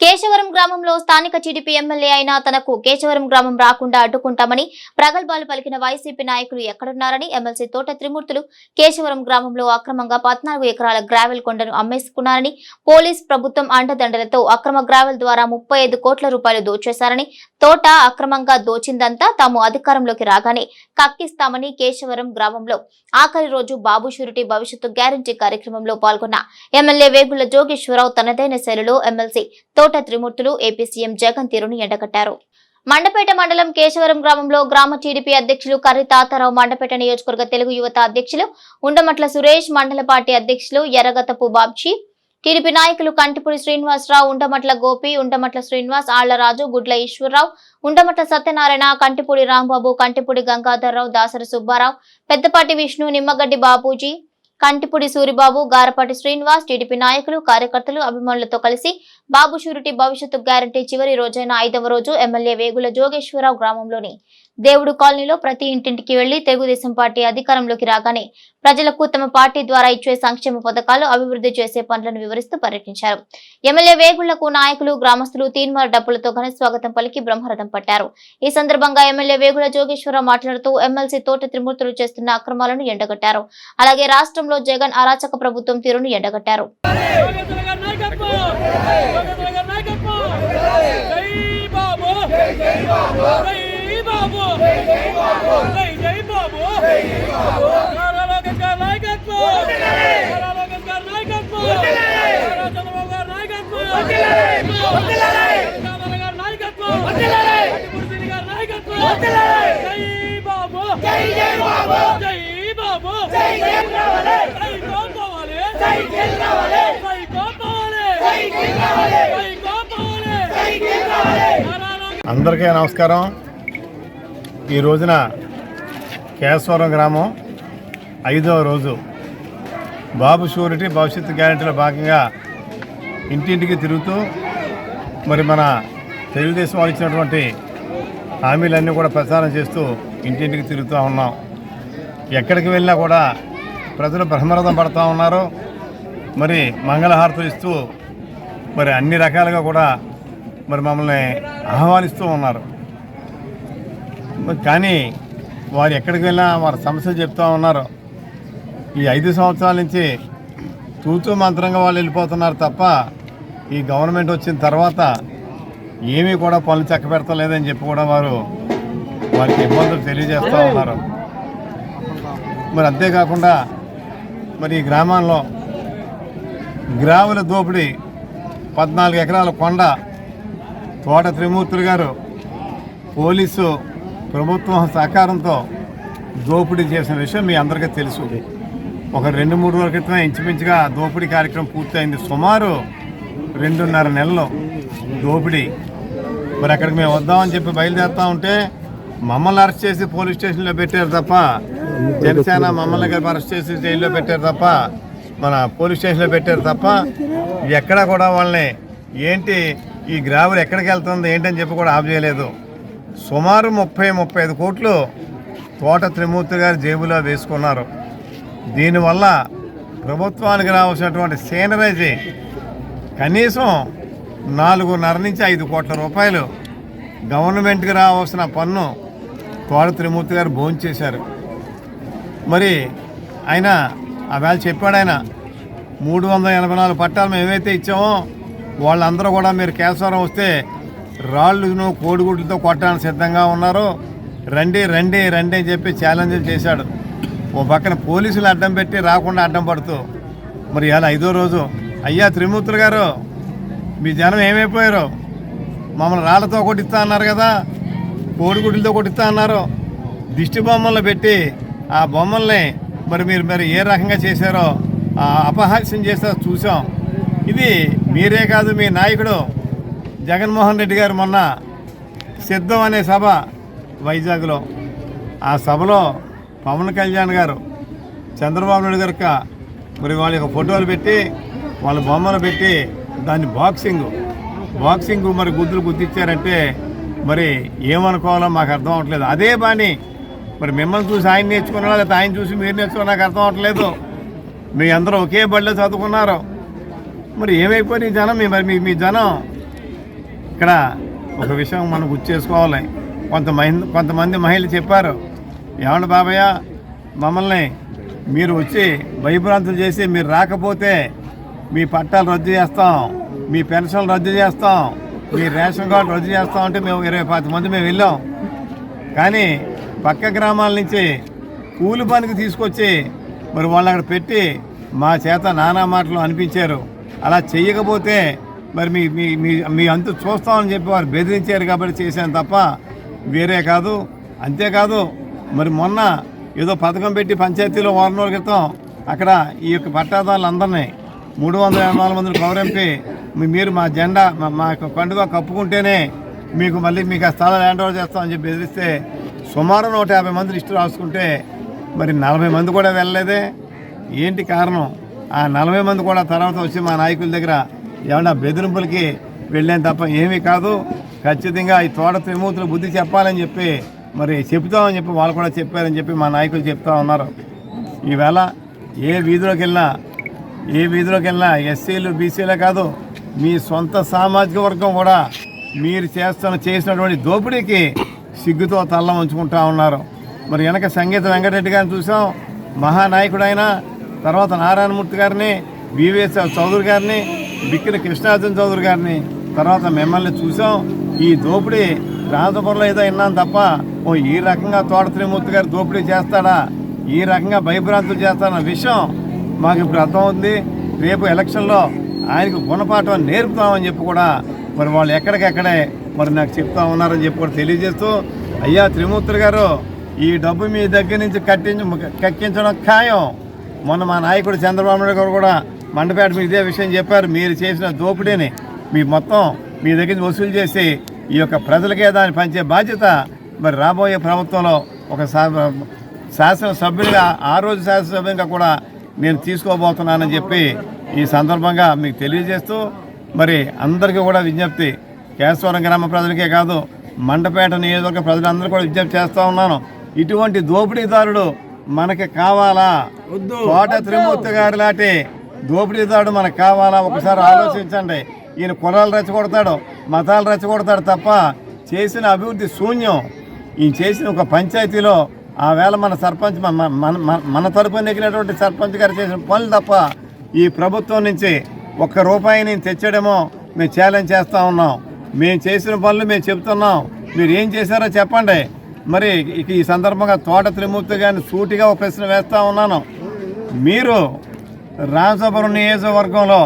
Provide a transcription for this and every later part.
కేశవరం గ్రామంలో స్థానిక TDP MLA అయినా తనకు కేశవరం గ్రామం రాకుండా అడ్డుకుంటామని ప్రగల్భాలు పలికిన వైసీపీ నాయకులు ఎక్కడున్నారని ఎమ్మెల్సీ తోట త్రిమూర్తులు కేశవరం గ్రామంలో అక్రమంగా పద్నాలుగు ఎకరాల గ్రావెల్ కొండను అమ్మేసుకున్నారని పోలీస్ ప్రభుత్వం అండదండలతో అక్రమ గ్రావెల్ ద్వారా ముప్పై కోట్ల రూపాయలు దోచేశారని తోట అక్రమంగా దోచిందంతా తాము అధికారంలోకి రాగానే కక్కిస్తామని కేశవరం గ్రామంలో ఆఖరి రోజు బాబు షూరిటీ భవిష్యత్తు గ్యారంటీ కార్యక్రమంలో పాల్గొన్న ఎమ్మెల్యే వేగుల జోగేశ్వరరావు తనదైన శైలిలో ఎమ్మెల్సీ తోట త్రిమూర్తులు ఏపీ సీఎం జగన్ తీరును ఎండగట్టారు. మండపేట మండలం కేశవరం గ్రామంలో గ్రామ టీడీపీ అధ్యక్షులు కర్రి తాతారావు మండపేట నియోజకవర్గ తెలుగు యువత అధ్యక్షులు ఉండమట్ల సురేష్ మండల పార్టీ అధ్యక్షులు ఎర్రగతపు బాబ్జీ టీడీపీ నాయకులు కంటిపూడి శ్రీనివాసరావు ఉండమట్ల గోపి ఉండమట్ల శ్రీనివాస్ ఆళ్ళరాజు గుడ్ల ఈశ్వరరావు ఉండమట్ల సత్యనారాయణ కంటిపూడి రాంబాబు కంటిపూడి గంగాధర్రావు దాసరి సుబ్బారావు పెద్దపాటి విష్ణు నిమ్మగడ్డి బాబూజీ కంటిపూడి సూరిబాబు గారపాటి శ్రీనివాస్ టీడీపీ నాయకులు కార్యకర్తలు అభిమానులతో కలిసి బాబు షూరిటీ భవిష్యత్తు గ్యారంటీ చివరి రోజైన ఐదవ రోజు ఎమ్మెల్యే వేగుల జోగేశ్వరరావు గ్రామంలోని దేవుడు కాలనీలో ప్రతి ఇంటింటికి వెళ్ళి తెలుగుదేశం పార్టీ అధికారంలోకి రాగానే ప్రజలకు తమ పార్టీ ద్వారా ఇచ్చే సంక్షేమ పథకాలు అభివృద్ధి చేసే పనులను వివరిస్తూ పర్యటించారు. ఎమ్మెల్యే వేగుళ్ళకు నాయకులు గ్రామస్తులు తీన్మార్ డబ్బులతో ఘన స్వాగతం పలికి బ్రహ్మరథం పట్టారు. ఈ సందర్భంగా ఎమ్మెల్యే వేగుల జోగేశ్వరరావు మాట్లాడుతూ ఎమ్మెల్సీ తోట త్రిమూర్తులు చేస్తున్న అక్రమాలను ఎండగట్టారు. అలాగే రాష్ట్రంలో జగన్ అరాచక ప్రభుత్వం తీరును ఎండగట్టారు. జై బాబు! జై బాబు! బాబు జై జై బాబు నారా లోకేష్ గారి నాయకత్వం నారా లోకేష్ గారి నాయకత్వం నారా చంద్రబాబు గారి నాయకత్వం చంద్రబాబు గారి నాయకత్వం కట్టిపుడిసిని గారి నాయకత్వం జై బాబు జై జై బాబు జై బాబు జై జై రావాలి జై కావాలి జై జై రావాలి జై కావాలి జై జై రావాలి జై కావాలి జై జై రావాలి నారా లోకేష్ అందరికీ నమస్కారం ఈ రోజున కేశవరం గ్రామం ఐదవ రోజు. బాబు షూరిటీ భవిష్యత్తు గ్యారెంటీలో భాగంగా ఇంటింటికి తిరుగుతూ మరి మన తెలుగుదేశం వాళ్ళు ఇచ్చినటువంటి హామీలన్నీ కూడా ప్రచారం చేస్తూ ఇంటింటికి తిరుగుతూ ఉన్నాం. ఎక్కడికి వెళ్ళినా కూడా ప్రజలు బ్రహ్మరథం పడుతూ ఉన్నారు. మరి మంగళహారతులు ఇస్తూ మరి అన్ని రకాలుగా కూడా మరి మమ్మల్ని ఆహ్వానిస్తూ ఉన్నారు. కానీ వారు ఎక్కడికి వెళ్ళినా వారి సమస్యలు చెప్తూ ఉన్నారు. ఈ ఐదు సంవత్సరాల నుంచి తూతూ మంత్రంగా వాళ్ళు వెళ్ళిపోతున్నారు తప్ప ఈ గవర్నమెంట్ వచ్చిన తర్వాత ఏమీ కూడా పనులు చక్క పెడతలేదని చెప్పి కూడా వారు వారికి ఇబ్బందులు తెలియజేస్తూ ఉన్నారు. మరి అంతేకాకుండా మరి ఈ గ్రామాల్లో గ్రాముల దోపిడీ పద్నాలుగు ఎకరాల కొండ తోట త్రిమూర్తులు గారు పోలీసు ప్రభుత్వం సహకారంతో దోపిడీ చేసిన విషయం మీ అందరికీ తెలుసు. ఒక రెండు మూడు రోజుల క్రితమే ఇంచుమించుగా దోపిడీ కార్యక్రమం పూర్తయింది. సుమారు రెండున్నర నెలలు దోపిడీ. మరి అక్కడికి మేము వద్దామని చెప్పి బయలుదేరుతా ఉంటే మమ్మల్ని అరెస్ట్ చేసి పోలీస్ స్టేషన్లో పెట్టారు తప్ప జనసేన మమ్మల్ని గారు అరెస్ట్ చేసి జైల్లో పెట్టారు తప్ప మన పోలీస్ స్టేషన్లో పెట్టారు తప్ప ఎక్కడా కూడా వాళ్ళని ఏంటి ఈ గ్రావులు ఎక్కడికి వెళ్తుంది ఏంటని చెప్పి కూడా ఆఫ్ చేయలేదు. సుమారు ముప్పై ముప్పై ఐదు కోట్లు తోట త్రిమూర్తి గారి జేబులో వేసుకున్నారు. దీనివల్ల ప్రభుత్వానికి రావాల్సినటువంటి సీనరైజీ కనీసం నాలుగున్నర నుంచి ఐదు కోట్ల రూపాయలు గవర్నమెంట్కి రావాల్సిన పన్ను తోట త్రిమూర్తి గారు భోంచేశారు. మరి ఆయన ఆ చెప్పాడు ఆయన మూడు వందల ఎనభై నాలుగు పట్టాలు మేము ఏవైతే ఇచ్చామో వాళ్ళందరూ కూడా మీరు కేశవరం వస్తే రాళ్ళును కోడిగుడ్లతో కొట్టడానికి సిద్ధంగా ఉన్నారు రండి రండి రండి అని చెప్పి ఛాలెంజ్లు చేశాడు. ఓ పక్కన పోలీసులు అడ్డం పెట్టి రాకుండా అడ్డం పడుతూ మరి ఇలా ఐదో రోజు. అయ్యా త్రిమూర్తులు గారు మీ జనం ఏమైపోయారు? మమ్మల్ని రాళ్ళతో కొట్టిస్తా అన్నారు కదా కోడిగుడ్లతో కొట్టిస్తా అన్నారు. దిష్టి బొమ్మలు పెట్టి ఆ బొమ్మల్ని మరి మీరు మరి ఏ రకంగా చేశారో ఆ అపహాస్యం చేస్తారో చూసాం ఇది మీరే కాదు మీ నాయకుడు. జగన్మోహన్ రెడ్డి గారు మొన్న సిద్ధం అనే సభ వైజాగ్లో ఆ సభలో పవన్ కళ్యాణ్ గారు చంద్రబాబు నాయుడు గారు మరి వాళ్ళ యొక్క ఫోటోలు పెట్టి వాళ్ళ బొమ్మలు పెట్టి దాన్ని బాక్సింగ్ బాక్సింగ్ మరి గుద్దులు గుద్దిచ్చారంటే మరి ఏమనుకోవాలో మాకు అర్థం అవ్వట్లేదు అదే బాని మరి మిమ్మల్ని చూసి ఆయన నేర్చుకున్నా లేకపోతే ఆయన చూసి మీరు నేర్చుకున్నా నాకు అర్థం అవ్వట్లేదు మీ అందరూ ఒకే బడిలో చదువుకున్నారు. మరి ఏమైపోయి జనం? మరి మీ జనం ఇక్కడ ఒక విషయం మనం గుర్తు చేసుకోవాలి. కొంత కొంతమంది మహిళలు చెప్పారు ఏమన్నా బాబయ్య మమ్మల్ని మీరు వచ్చి భయభ్రాంతులు చేసి మీరు రాకపోతే మీ పట్టాలు రద్దు చేస్తాం మీ పెన్షన్లు రద్దు చేస్తాం మీ రేషన్ కార్డు రద్దు చేస్తాం అంటే మేము ఇరవై పది మంది మేము వెళ్ళాం. కానీ పక్క గ్రామాల నుంచి కూలి పనికి తీసుకొచ్చి మరి వాళ్ళు అక్కడ పెట్టి మా చేత నానా మాటలు అనిపించారు. అలా చేయకపోతే మరి మీ మీ మీ మీ అంతు చూస్తామని చెప్పి వారు బెదిరించారు కాబట్టి చేశాను తప్ప వేరే కాదు. అంతేకాదు మరి మొన్న ఏదో పథకం పెట్టి పంచాయతీలో వారం రోజుల క్రితం అక్కడ ఈ యొక్క పట్టాదారులందరినీ మూడు వందల ఎనభై నాలుగు మందిని కౌరంపి మీరు మా జెండా మా- మా యొక్క కండుగా కప్పుకుంటేనే మీకు మళ్ళీ మీకు ఆ స్థలం హ్యాండ్ ఓవర్ చేస్తామని చెప్పి బెదిరిస్తే సుమారు నూట యాభై మంది లిస్టు రాసుకుంటే మరి నలభై మంది కూడా వెళ్ళలేదే. ఏంటి కారణం? ఆ నలభై మంది కూడా తర్వాత వచ్చి మా నాయకుల దగ్గర ఏమన్నా బెదిరింపులకి వెళ్ళాను తప్ప ఏమీ కాదు. ఖచ్చితంగా ఈ తోట త్రిమూర్తులు బుద్ధి చెప్పాలని చెప్పి మరి చెప్తామని చెప్పి వాళ్ళు కూడా చెప్పారని చెప్పి మా నాయకులు చెప్తా ఉన్నారు. ఈవేళ ఏ వీధిలోకి వెళ్ళినా ఏ వీధిలోకి వెళ్ళినా ఎస్సీలు బీసీలే కాదు మీ సొంత సామాజిక వర్గం కూడా మీరు చేస్తున్న చేసినటువంటి దోపిడీకి సిగ్గుతో తల్ల ఉంచుకుంటా ఉన్నారు. మరి వెనక సంగీత వెంకటరెడ్డి గారిని చూసాం. మహానాయకుడైన తర్వాత నారాయణమూర్తి గారిని వివిఎస్ చౌదరి గారిని బిక్కిన కృష్ణార్జున చౌదరి గారిని తర్వాత మిమ్మల్ని చూసాం. ఈ దోపిడీ రాజపురంలో ఏదో విన్నాను తప్ప ఓ ఈ రకంగా తోట త్రిమూర్తి గారు దోపిడీ చేస్తాడా? ఈ రకంగా భయభ్రాంతులు చేస్తాడన్న విషయం మాకు ఇప్పుడు అర్థమవుతుంది రేపు ఎలక్షన్లో ఆయనకు గుణపాఠం నేర్పుతామని చెప్పి కూడా మరి వాళ్ళు ఎక్కడికెక్కడే మరి నాకు చెప్తా ఉన్నారని చెప్పి కూడా తెలియజేస్తూ అయ్యా త్రిమూర్తులు గారు ఈ డబ్బు మీ దగ్గర నుంచి కట్టించ కక్కించడం ఖాయం. మొన్న మా నాయకుడు చంద్రబాబు నాయుడు గారు కూడా మండపేట మీద ఇదే విషయం చెప్పారు. మీరు చేసిన దోపిడీని మీ మొత్తం మీ దగ్గర నుంచి వసూలు చేసి ఈ యొక్క ప్రజలకే దాన్ని పంచే బాధ్యత మరి రాబోయే ప్రభుత్వంలో ఒక శా- శాసనసభ్యుడిగా ఆ రోజు శాసనసభ్యునిగా కూడా నేను తీసుకోబోతున్నానని చెప్పి ఈ సందర్భంగా మీకు తెలియజేస్తూ మరి అందరికీ కూడా విజ్ఞప్తి. కేశవరం గ్రామ ప్రజలకే కాదు మండపేట నియోజకవర్గ ప్రజలందరూ కూడా విజ్ఞప్తి చేస్తూ ఉన్నాను. ఇటువంటి దోపిడీదారుడు మనకి కావాలా? తోట త్రిమూర్తి గారి లాంటి దోపిడీదారుడు మనకు కావాలా? ఒకసారి ఆలోచించండి. ఈయన కులాలు రెచ్చగొడతాడు మతాలు రెచ్చగొడతాడు తప్ప చేసిన అభివృద్ధి శూన్యం. ఈయన చేసిన ఒక పంచాయతీలో ఆ వేళ మన సర్పంచ్ మన మన- తరపున ఎగినటువంటి సర్పంచ్ గారు చేసిన పనులు తప్ప ఈ ప్రభుత్వం నుంచి ఒక్క రూపాయి నేను తెచ్చడమో మేము ఛాలెంజ్ చేస్తూ ఉన్నాం. మేము చేసిన పనులు మేము చెప్తున్నాం. మీరు ఏం చేశారో చెప్పండి. మరి ఈ సందర్భంగా తోట త్రిమూర్తి గారిని సూటిగా ఒక ప్రశ్న వేస్తూ ఉన్నాను. మీరు రామసాపురం నియోజకవర్గంలో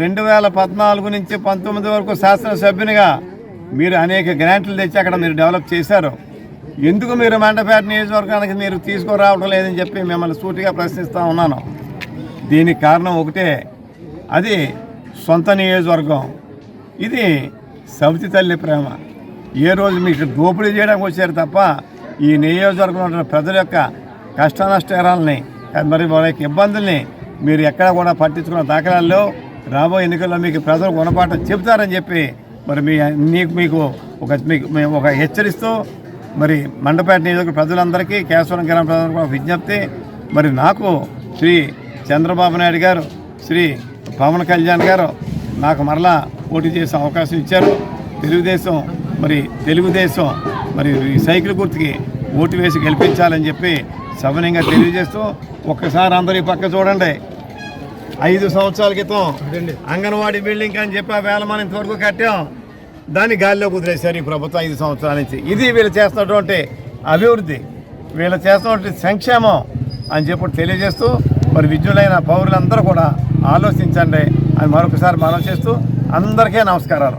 రెండు వేల పద్నాలుగు నుంచి పంతొమ్మిది వరకు శాసనసభ్యునిగా మీరు అనేక గ్రాంట్లు తెచ్చి అక్కడ మీరు డెవలప్ చేశారు. ఎందుకు మీరు మండపేట నియోజకవర్గానికి మీరు తీసుకురావడం లేదని చెప్పి మిమ్మల్ని సూటిగా ప్రశ్నిస్తూ ఉన్నాను. దీనికి కారణం ఒకటే అది సొంత నియోజకవర్గం. ఇది సవితి తల్లి ప్రేమ. ఏ రోజు మీకు దోపిడీ చేయడానికి వచ్చారు తప్ప ఈ నియోజకవర్గంలో ఉన్న ప్రజల యొక్క కష్ట నష్టాలని మరి వాళ్ళ యొక్క ఇబ్బందుల్ని మీరు ఎక్కడ కూడా పట్టించుకున్న దాఖలాల్లో రాబోయే ఎన్నికల్లో మీకు ప్రజలు గుణపాఠం చెబుతారని చెప్పి మరి మీ మీకు మీకు ఒక మీకు మేము ఒక హెచ్చరిస్తూ మరి మండపేట నియోజక ప్రజలందరికీ కేశవరం గ్రామ ప్రజలకు విజ్ఞప్తి. మరి నాకు శ్రీ చంద్రబాబు నాయుడు గారు శ్రీ పవన్ కళ్యాణ్ గారు నాకు మరలా పోటీ చేసే అవకాశం ఇచ్చారు. తెలుగుదేశం మరి తెలుగుదేశం మరి ఈ సైకిల్ గుర్తుకి ఓటు వేసి గెలిపించాలని చెప్పి సవనీయంగా తెలియజేస్తూ ఒక్కసారి అందరూ ఈ పక్క చూడండి. ఐదు సంవత్సరాల క్రితం అంగన్వాడీ బిల్డింగ్ అని చెప్పి ఆ వేల మనం ఇంతవరకు కట్టాం. దాన్ని గాలిలో కుదిరేశారు ఈ ప్రభుత్వం ఐదు సంవత్సరాల నుంచి ఇది వీళ్ళు చేస్తున్నటువంటి అభివృద్ధి. వీళ్ళు చేస్తున్నటువంటి సంక్షేమం అని చెప్పి తెలియజేస్తూ మరి విద్యులైన పౌరులందరూ కూడా ఆలోచించండి అని మరొకసారి మనం చేస్తూ అందరికీ నమస్కారాలు.